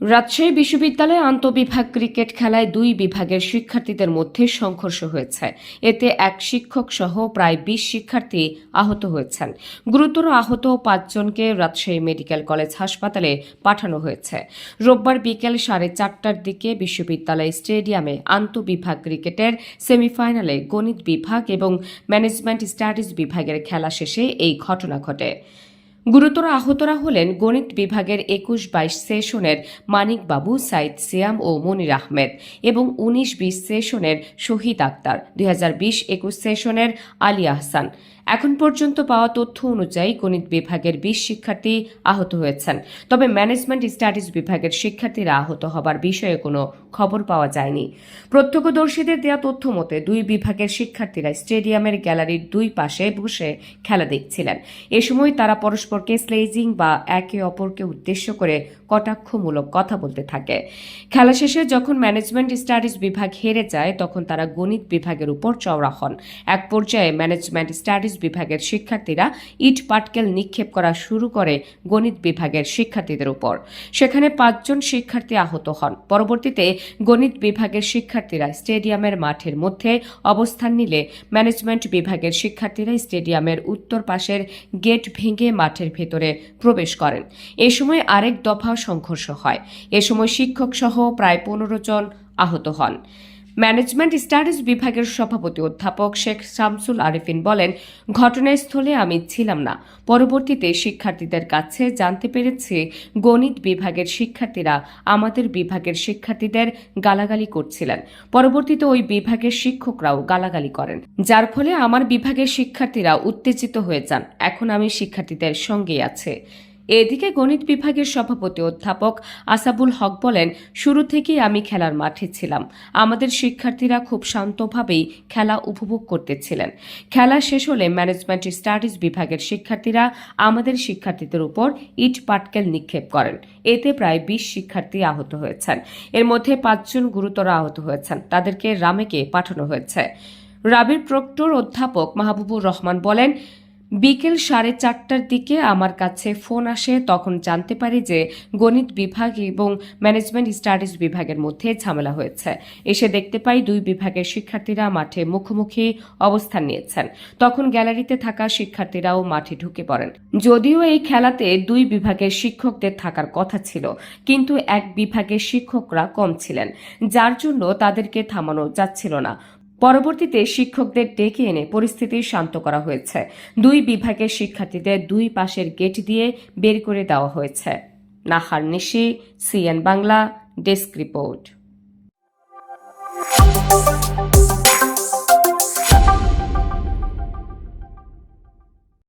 রাজশাহী বিশ্ববিদ্যালয়ে আন্তঃবিভাগ ক্রিকেট খেলায় দুই বিভাগের শিক্ষার্থীদের মধ্যে সংঘর্ষ হয়েছে। এতে এক শিক্ষক সহ প্রায় বিশ শিক্ষার্থী আহত হয়েছেন। গুরুতর আহত পাঁচজনকে রাজশাহী মেডিকেল কলেজ হাসপাতালে পাঠানো হয়েছে। রোববার বিকেল সাড়ে চারটার দিকে বিশ্ববিদ্যালয় স্টেডিয়ামে আন্তঃবিভাগ ক্রিকেটের সেমিফাইনালে গণিত বিভাগ এবং ম্যানেজমেন্ট স্টাডিজ বিভাগের খেলা শেষে এই ঘটনা ঘটে। গুরুতর আহতরা হলেন গণিত বিভাগের একুশ বাইশ সেশনের মানিকবাবু সাইদ সিয়াম ও মনির আহমেদ এবং উনিশ বিশ সেশনের শহীদ আক্তার, দুই হাজার বিশ একুশ সেশনের আলী আহসান। এখন পর্যন্ত পাওয়া তথ্য অনুযায়ী গণিত বিভাগের বিশ শিক্ষার্থী আহত হয়েছেন। তবে ম্যানেজমেন্ট স্টাডিজ বিভাগের শিক্ষার্থীরা আহত হবার বিষয়ে কোনো খবর পাওয়া যায়নি। প্রত্যক্ষদর্শীদের দেওয়া তথ্য মতে দুই বিভাগের শিক্ষার্থীরা স্টেডিয়ামের গ্যালারির দুই পাশে বসে খেলা দেখছিলেন। এ সময় তারা পরস্পরকে স্লেজিং বা একে অপরকে উদ্দেশ্য করে কটাক্ষমূলক কথা বলতে থাকে। খেলা শেষে যখন ম্যানেজমেন্ট স্টাডিজ বিভাগ হেরে যায়, তখন তারা গণিত বিভাগের উপর চওড়া হন। এক পর্যায়ে ম্যানেজমেন্ট স্টাডিজ বিভাগের শিক্ষার্থীরা ইট পাটকেল নিক্ষেপ করা শুরু করে গণিত বিভাগের শিক্ষার্থীদের উপর। সেখানে পাঁচজন শিক্ষার্থী আহত হন। পরবর্তীতে গণিত বিভাগের শিক্ষার্থীরা স্টেডিয়ামের মাঠের মধ্যে অবস্থান নিলে ম্যানেজমেন্ট বিভাগের শিক্ষার্থীরা স্টেডিয়ামের উত্তর পাশের গেট ভেঙে মাঠের ভেতরে প্রবেশ করেন। এ সময় আরেক দফা সংঘর্ষ হয়। এ সময় শিক্ষক সহ প্রায় পনেরো জন আহত হন। ম্যানেজমেন্ট স্টাডিজ বিভাগের সভাপতি অধ্যাপক শেখ শামসুল আরিফিন বলেন, ঘটনাস্থলে আমি ছিলাম না। পরবর্তীতে শিক্ষার্থীদের কাছে জানতে পেরেছি, গণিত বিভাগের শিক্ষার্থীরা আমাদের বিভাগের শিক্ষার্থীদের গালাগালি করছিলেন। পরবর্তীতে ওই বিভাগের শিক্ষকরাও গালাগালি করেন। যার ফলে আমার বিভাগের শিক্ষার্থীরা উত্তেজিত হয়ে যান। এখন আমি শিক্ষার্থীদের সঙ্গেই আছে। এদিকে গণিত বিভাগের সভাপতি অধ্যাপক আসাবুল হক বলেন, শুরু থেকেই আমি খেলার মাঠে ছিলাম। আমাদের শিক্ষার্থীরা খুব শান্তভাবেই খেলা উপভোগ করতেছিলেন। খেলা শেষ হলে ম্যানেজমেন্ট স্টাডিজ বিভাগের শিক্ষার্থীরা আমাদের শিক্ষার্থীদের উপর ইট পাটকেল নিক্ষেপ করেন। এতে প্রায় বিশ শিক্ষার্থী আহত হয়েছেন। এর মধ্যে পাঁচজন গুরুতর আহত হয়েছেন। তাদেরকে রামেকে পাঠানো হয়েছে। রাবির প্রক্টর অধ্যাপক মাহবুবুর রহমান বলেন বিকেল সাড়ে চারটার দিকে আমার কাছে ফোন আসে, তখন জানতে পারি যে গণিত বিভাগ এবং ম্যানেজমেন্ট স্টাডিজ বিভাগের মধ্যে ঝামেলা হয়েছে। এসে দেখতে পাই দুই বিভাগের শিক্ষার্থীরা মাঠে মুখোমুখি অবস্থান নিয়েছেন। তখন গ্যালারিতে থাকা শিক্ষার্থীরাও মাঠে ঢুকে পড়েন। যদিও এই খেলাতে দুই বিভাগের শিক্ষকদের থাকার কথা ছিল, কিন্তু এক বিভাগের শিক্ষকরা কম ছিলেন, যার জন্য তাদেরকে থামানো যাচ্ছিল না। পরবর্তীতে শিক্ষকদের ডেকে এনে পরিস্থিতি শান্ত করা হয়েছে। দুই বিভাগের শিক্ষার্থীদের দুই পাশের গেট দিয়ে বের করে দেওয়া হয়েছে। Nahar Nishi, CN Bangla, desk report.